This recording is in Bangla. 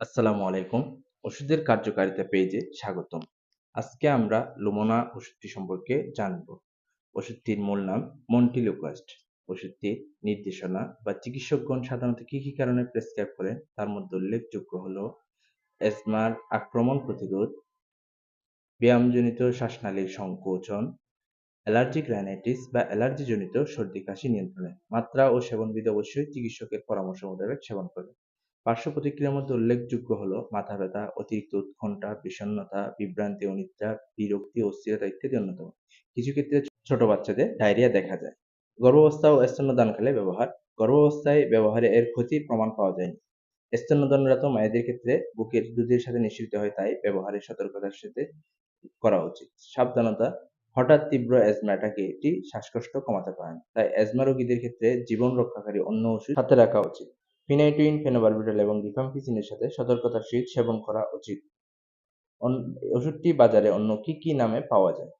আসসালামু আলাইকুম। ওষুধের কার্যকারিতা পেজে স্বাগতম। আজকে আমরা লুমোনা ওষুধটি সম্পর্কে জানব। ওষুধটির মূল নাম মন্টিলুকাস্ট ওষুধটির নির্দেশনা বা চিকিৎসকগণ সাধারণত কী কী কারণে প্রেসক্রাইব করেন, তার মধ্যে উল্লেখযোগ্য হল অ্যাজমার আক্রমণ প্রতিরোধ, ব্যায়ামজনিত শ্বাসনালীর সংকোচন, অ্যালার্জিক রাইনাইটিস বা অ্যালার্জিজনিত সর্দি কাশি নিয়ন্ত্রণে। মাত্রা ও সেবনবিধি অবশ্যই চিকিৎসকের পরামর্শ মোতাবেক সেবন করবে পার্শ্ব প্রতিক্রিয়ার মধ্যে উল্লেখযোগ্য হলো মাথা ব্যথা, অতিরিক্ত উৎকণ্ঠা, বিষণ্ণতা, বিভ্রান্তি অনিদ্রা বিরক্তি, অস্থিরতা ইত্যাদি অন্যতম। কিছু ক্ষেত্রে ছোট বাচ্চাদের ডায়রিয়া দেখা যায়। গর্ভাবস্থা ও স্তন্যদানকালে ব্যবহার। গর্ভাবস্থায় ব্যবহারে এর ক্ষতির প্রমাণ পাওয়া যায়নি। স্তন্যদানরত মায়েদের ক্ষেত্রে বুকের দুধের সাথে নিঃসৃত হয়, তাই ব্যবহারের সতর্কতার সাথে করা উচিত। সাবধানতা। হঠাৎ তীব্র অ্যাজমা অ্যাটাকে এটি শ্বাসকষ্ট কমাতে পারে না তাই অ্যাজমা রোগীদের ক্ষেত্রে জীবন রক্ষাকারী অন্য ওষুধ সাথে রাখা উচিত। ফিনাইটুইন ফেনোবারবিটাল এবং রিফাম্পিসিনের সাথে সতর্কতার সহিত সেবন করা উচিত। ওষুধটি বাজারে অন্য কি কি নামে পাওয়া যায়?